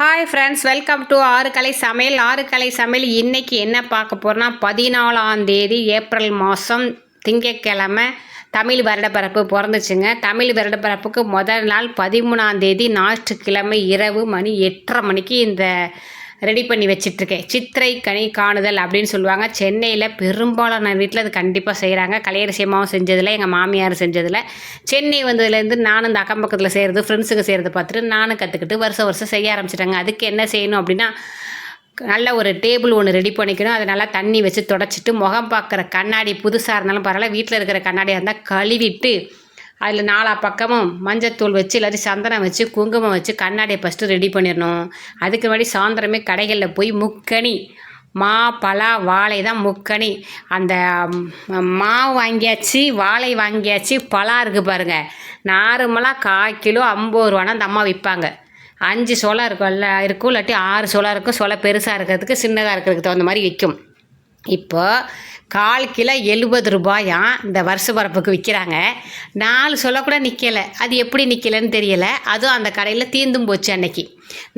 Hi friends welcome to ஆறு கலை சமையல். ஆறு கலை சமையல் இன்றைக்கி என்ன பார்க்க போகிறோன்னா பதினாலாம் தேதி ஏப்ரல் மாதம் திங்கக்கிழமை தமிழ் வருடப்பரப்பு பிறந்துச்சுங்க. தமிழ் வருடப்பிறப்புக்கு முதல் நாள் பதிமூணாம் தேதி ஞாயிற்றுக்கிழமை இரவு மணி எட்டரை மணிக்கு இந்த ரெடி பண்ணி வச்சிட்ருக்கேன். சித்திரை கனி காணுதல் அப்படின்னு சொல்லுவாங்க. சென்னையில் பெரும்பாலான வீட்டில் அது கண்டிப்பாக செய்கிறாங்க கலையரசியமாவும் செஞ்சதில் எங்கள் மாமியார் செஞ்சதில் சென்னை வந்ததுலேருந்து நானும் இந்த அக்கம் பக்கத்தில் செய்கிறது ஃப்ரெண்ட்ஸுங்க செய்கிறத பார்த்துட்டு நானும் கற்றுக்கிட்டு வருஷம் வருஷம் செய்ய ஆரம்பிச்சிட்டாங்க. அதுக்கு என்ன செய்யணும் அப்படின்னா நல்ல ஒரு டேபிள் ஒன்று ரெடி பண்ணிக்கணும். அதை நல்லா தண்ணி வச்சு தொடச்சிட்டு முகம் பார்க்குற கண்ணாடி புதுசாக இருந்தாலும் பரவாயில்ல. வீட்டில் இருக்கிற கண்ணாடியாக இருந்தால் கழுவிட்டு அதில் நாலா பக்கமும் மஞ்சத்தூள் வச்சு இல்லாட்டி சந்தனம் வச்சு குங்குமம் வச்சு கண்ணாடியை ஃபஸ்ட்டு ரெடி பண்ணிடணும். அதுக்கு முன்னாடி சாயந்தரமே கடைகளில் போய் முக்கணி மா பலா வாழை தான் முக்கணி அந்த மாவு வாங்கியாச்சு வாழை வாங்கியாச்சு பலா இருக்குது பாருங்கள் நார்மலாக கால் கிலோ ஐம்பது ரூபானா அந்த அம்மா விற்பாங்க. அஞ்சு சொலை இருக்கும்ல இருக்கும் இல்லாட்டி ஆறு சோளம் இருக்கும். சோளம் பெருசாக இருக்கிறதுக்கு சின்னதாக இருக்கிறதுக்கு தகுந்த மாதிரி விற்கும் இப்போ கால் கிலோ எழுபது ரூபாயாம் இந்த வருஷ பரப்புக்கு விற்கிறாங்க நாலு சொல்லக்கூட நிற்கலை அது எப்படி நிற்கலைன்னு தெரியலை. அதுவும் அந்த கடையில் தீந்தும் போச்சு அன்னைக்கு.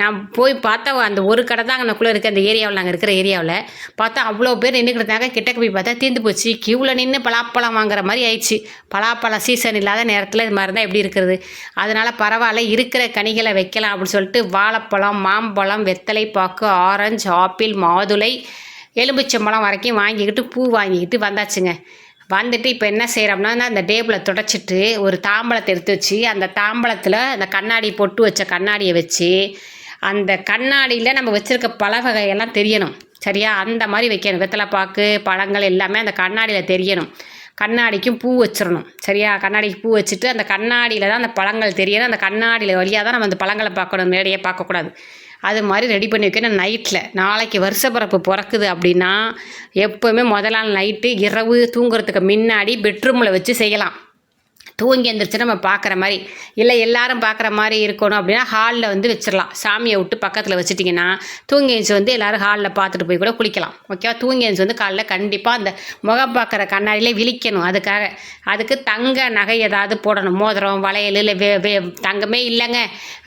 நான் போய் பார்த்தா அந்த ஒரு கடை தான் அங்கனக்குள்ளே இருக்குது அந்த ஏரியாவில் நாங்கள் இருக்கிற ஏரியாவில். பார்த்தா அவ்வளோ பேர் நின்றுக்கிட்டு கிட்டக்கு போய் பார்த்தா தீந்து போச்சு. கியூவில் நின்று பலாப்பழம் வாங்குற மாதிரி ஆயிடுச்சு. பலாப்பழம் சீசன் இல்லாத நேரத்தில் இது மாதிரி தான் எப்படி இருக்கிறது? அதனால் பரவாயில்ல இருக்கிற கனிகளை வைக்கலாம் அப்படின்னு சொல்லிட்டு வாழைப்பழம் மாம்பழம் வெத்தலை பாக்கு ஆரஞ்சு ஆப்பிள் மாதுளை எலுமிச்சம்பழம் வரைக்கும் வாங்கிக்கிட்டு பூ வாங்கிக்கிட்டு வந்தாச்சுங்க. வந்துட்டு இப்போ என்ன செய்கிறோம்னா அந்த டேபிளை துடைச்சிட்டு ஒரு தாம்பளத்தை எடுத்து வச்சு அந்த தாம்பளத்தில் அந்த கண்ணாடி பொட்டு வச்ச கண்ணாடியை வச்சு அந்த கண்ணாடியில் நம்ம வச்சுருக்க பல வகையெல்லாம் தெரியணும். சரியா? அந்த மாதிரி வைக்கணும். வெத்தலைப்பாக்கு பழங்கள் எல்லாமே அந்த கண்ணாடியில் தெரியணும். கண்ணாடிக்கும் பூ வச்சிடணும். சரியா? கண்ணாடிக்கு பூ வச்சுட்டு அந்த கண்ணாடியில் தான் அந்த பழங்கள் தெரியணும். அந்த கண்ணாடியில் வழியாக தான் நம்ம அந்த பழங்களை பார்க்கணும். நேரடியாக பார்க்கக்கூடாது. அது மாதிரி ரெடி பண்ணி வைக்கணும் நைட்டில் நாளைக்கு வருஷப்பிறப்பு பிறக்குது அப்படின்னா எப்போவுமே முதல் நாள் நைட்டு இரவு தூங்குறதுக்கு முன்னாடி பெட்ரூமில் வச்சு செய்யலாம். தூங்கி எந்திரிச்சு நம்ம பார்க்குற மாதிரி இல்லை எல்லாரும் பார்க்குற மாதிரி இருக்கணும் அப்படின்னா ஹாலில் வந்து வச்சிடலாம். சாமியை விட்டு பக்கத்தில் வச்சுட்டிங்கன்னா தூங்கி எழுந்துச்சு வந்து எல்லோரும் ஹாலில் பார்த்துட்டு போய் கூட குளிக்கலாம். ஓகேவா தூங்கி எழுந்துச்சு வந்து காலைல கண்டிப்பாக அந்த முகம் பார்க்குற கண்ணாடியிலே விழிக்கணும். அதுக்காக அதுக்கு தங்க நகை ஏதாவது போடணும். மோதிரம் வளையல் இல்லை வே வே தங்கமே இல்லைங்க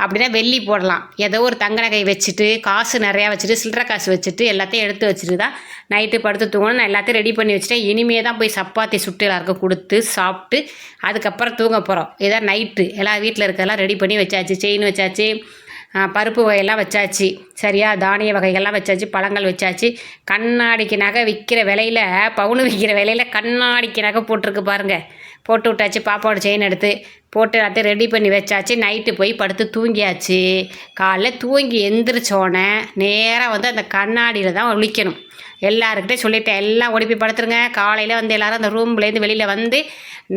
அப்படின்னா வெள்ளி போடலாம். ஏதோ ஒரு தங்க நகை வச்சுட்டு காசு நிறையா வச்சுட்டு சில்லற காசு வச்சுட்டு எல்லாத்தையும் எடுத்து வச்சுட்டு தான் நைட்டு படுத்து தூங்கணும். நான் எல்லாத்தையும் ரெடி பண்ணி வச்சுட்டேன். இனிமே தான் போய் சப்பாத்தி சுட்டு எல்லாருக்கும் கொடுத்து சாப்பிட்டு அதுக்கப்புறம் தூங்க போகிறோம் இதான் நைட்டு எல்லாம் வீட்டில் இருக்கெல்லாம் ரெடி பண்ணி வச்சாச்சு. செயின் வச்சாச்சு. பருப்பு வகையெல்லாம் வச்சாச்சு. சரியா? தானிய வகைகள்லாம் வச்சாச்சு. பழங்கள் வச்சாச்சு. கண்ணாடிக்கு நகை விற்கிற விலையில பவுனு விற்கிற விலையில் கண்ணாடிக்கு நகை போட்டிருக்கு பாருங்கள் போட்டு விட்டாச்சு பாப்பாவோட செயின் எடுத்து போட்டு எல்லாத்தையும் ரெடி பண்ணி வச்சாச்சு. நைட்டு போய் படுத்து தூங்கியாச்சு. காலைல தூங்கி எந்திரிச்சோடனே நேராக வந்து அந்த கண்ணாடியில் தான் ஒழிக்கணும் எல்லாருக்கிட்டே சொல்லிட்டேன் எல்லாம் ஓடி போய் படுத்துருங்க. காலையில் வந்து எல்லாரும் அந்த ரூம்லேருந்து வெளியில் வந்து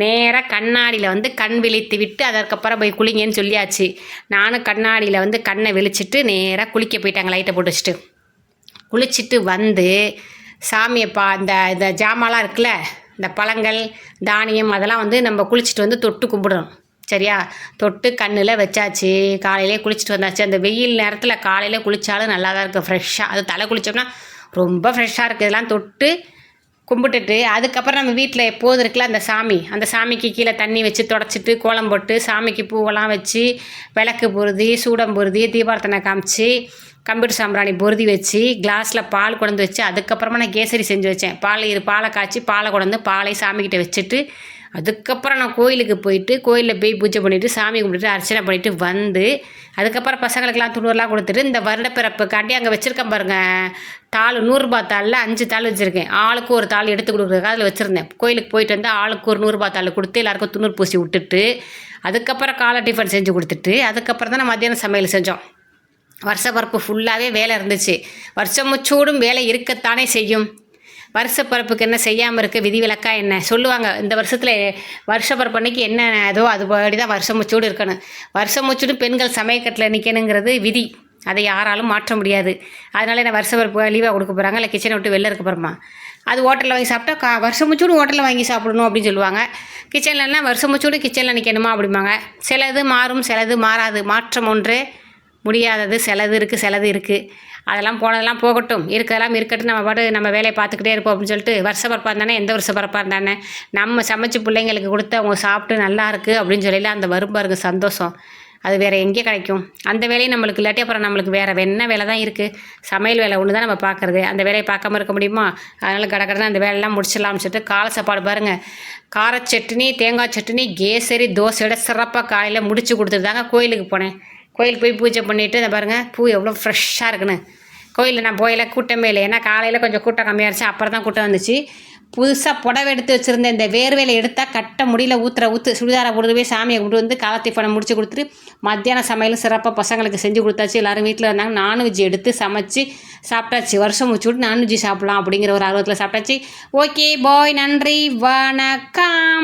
நேராக கண்ணாடியில் வந்து கண் விழித்து விட்டு அதற்கப்புறம் போய் குளிங்கன்னு சொல்லியாச்சு. நானும் கண்ணாடியில் வந்து கண்ணை விழிச்சிட்டு நேராக குளிக்க போயிட்டாங்க லைட்டை போட்டு வச்சுட்டு. குளிச்சுட்டு வந்து சாமியை பா இந்த இந்த ஜாமான்லாம் இருக்குல்ல இந்த பழங்கள் தானியம் அதெல்லாம் வந்து நம்ம குளிச்சுட்டு வந்து தொட்டு கும்பிடணும். சரியா? தொட்டு கண்ணில் வச்சாச்சு. காலையிலே குளிச்சுட்டு வந்தாச்சு. அந்த வெயில் நேரத்தில் காலையில் குளித்தாலும் நல்லா தான் இருக்குது ஃப்ரெஷ்ஷாக அது தலை குளித்தோம்னா ரொம்ப ஃப்ரெஷ்ஷாக இருக்குது இதெல்லாம் தொட்டு கும்பிட்டுட்டு அதுக்கப்புறம் நம்ம வீட்டில் எப்போதும் இருக்குல்ல அந்த சாமி. அந்த சாமிக்கு கீழே தண்ணி வச்சு தொடச்சிட்டு கோலம் போட்டு சாமிக்கு பூவெல்லாம் வச்சு விளக்கு பொருதி சூடம் பொருதி தீபார்த்தனை காமிச்சு கம்ப்யூட்டர் சாம்பிராணி பொருதி வச்சு கிளாஸில் பால் கொண்டு வச்சு அதுக்கப்புறமா நான் கேசரி செஞ்சு வச்சேன். பால் இரு பாலை காய்ச்சி பாலை கொண்டு பாலை சாமிக்கிட்ட வச்சுட்டு அதுக்கப்புறம் நான் கோயிலுக்கு போயிட்டு கோயிலில் போய் பூஜை பண்ணிவிட்டு சாமி கும்பிட்டுட்டு அர்ச்சனை பண்ணிவிட்டு வந்து அதுக்கப்புறம் பசங்களுக்கெல்லாம் துணுவெல்லாம் கொடுத்துட்டு இந்த வருடப்பிறப்புக்காண்டி அங்கே வச்சுருக்கேன் பாருங்கள் தாள் நூறுரூபா தாளில் அஞ்சு தாள் வச்சுருக்கேன். ஆளுக்கு ஒரு தாள் எடுத்து கொடுக்குறதுக்கு அதில் வச்சுருந்தேன். கோயிலுக்கு போயிட்டு வந்து ஆளுக்கு ஒரு நூறுரூபா தாள் கொடுத்து எல்லாருக்கும் துணூர் பூசி விட்டுட்டு அதுக்கப்புறம் காலை டிஃபன் செஞ்சு கொடுத்துட்டு அதுக்கப்புறம் தான் நான் மத்தியானம் சமையல் செஞ்சோம். வருஷ பரப்பு ஃபுல்லாகவே வேலை இருந்துச்சு. வருஷம் முச்சூடும் வேலை இருக்கத்தானே செய்யும். வருஷப்பரப்புக்கு என்ன செய்யாமல் இருக்க? விதிவிலக்கா என்ன? சொல்லுவாங்க. இந்த வருஷத்தில் வருஷப்பிறப்பு அன்னைக்கு என்ன ஏதோ அதுபடி தான் வருஷம் முச்சூடு இருக்கணும். வருஷம் முச்சூடு பெண்கள் சமயக்கட்டில் நிற்கணுங்கிறது விதி. அதை யாராலும் மாற்ற முடியாது. அதனால என்ன வருஷ பரப்பு லீவாக கொடுக்க போகிறாங்க இல்லை கிச்சனை விட்டு வெளில இருக்க போகிறோமா அது ஹோட்டலில் வாங்கி சாப்பிட்டா கா வருஷம் முச்சூடு ஹோட்டலில் வாங்கி சாப்பிடணும் அப்படின்னு சொல்லுவாங்க. கிச்சன்லன்னா வருஷம் முச்சூடு கிச்சனில் நிற்கணுமா அப்படிம்பாங்க. சிலது மாறும் சிலது மாறாது. மாற்றம் ஒன்று முடியாதது சிலது இருக்குது சிலது இருக்குது அதெல்லாம் போனதெல்லாம் போகட்டும். இருக்கிறதெல்லாம் இருக்கட்டும். நம்ம பாட்டு நம்ம வேலையை பார்த்துக்கிட்டே இருப்போம் அப்படின்னு சொல்லிட்டு வருஷ பரப்பாக இருந்தானே எந்த வருஷ பிறப்பாக இருந்தானே நம்ம சமைச்சு பிள்ளைங்களுக்கு கொடுத்து அவங்க சாப்பிட்டு நல்லா இருக்குது அப்படின்னு சொல்லி அந்த வரும் பாருங்க சந்தோஷம். அது வேறு எங்கே கிடைக்கும்? அந்த வேலையும் நம்மளுக்கு இல்லாட்டி அப்புறம் நம்மளுக்கு வேறு என்ன வேலை தான் இருக்குது சமையல் வேலை ஒன்று தான் நம்ம பார்க்குறது. அந்த வேலையை பார்க்காம இருக்க முடியுமா? அதனால் கடக்கடனா அந்த வேலையெல்லாம் முடிச்சிடலாம்னு சொல்லிட்டு காலை சாப்பாடு பாருங்கள் கார சட்னி தேங்காய் சட்னி கேசரி தோசையோட சிறப்பாக காலையில் முடிச்சு கொடுத்துட்டு தாங்க கோயிலுக்கு போனேன். கோயிலுக்கு போய் பூஜை பண்ணிவிட்டு இந்த பாருங்கள் பூ எவ்வளோ ஃப்ரெஷ்ஷாக இருக்குன்னு. கோயிலில் நான் போயில கூட்டமே இல்லை. ஏன்னா காலையில் கொஞ்சம் கூட்டம் கம்மியாக இருந்துச்சு அப்புறம் தான் கூட்டம் வந்துச்சு. புதுசாக புடவை எடுத்து வச்சுருந்தேன் இந்த வேர்வையில் எடுத்தால் கட்ட முடியல ஊற்றுற ஊற்று சுடிதாரை போட்டு போய் சாமியை கொண்டு வந்து காலத்தை பணம் முடிச்சு கொடுத்துட்டு மத்தியான சமையலும் சிறப்பாக பசங்களுக்கு செஞ்சு கொடுத்தாச்சு. எல்லோரும் வீட்டில் இருந்தாங்க நான்வெஜ் எடுத்து சமைச்சு சாப்பிட்டாச்சு. வருஷம் முடிச்சு விட்டு நான்வெஜ் சாப்பிட்லாம் அப்படிங்கிற ஒரு ஆர்வத்தில் சாப்பிட்டாச்சு. ஓகே பாய் நன்றி வணக்கம்.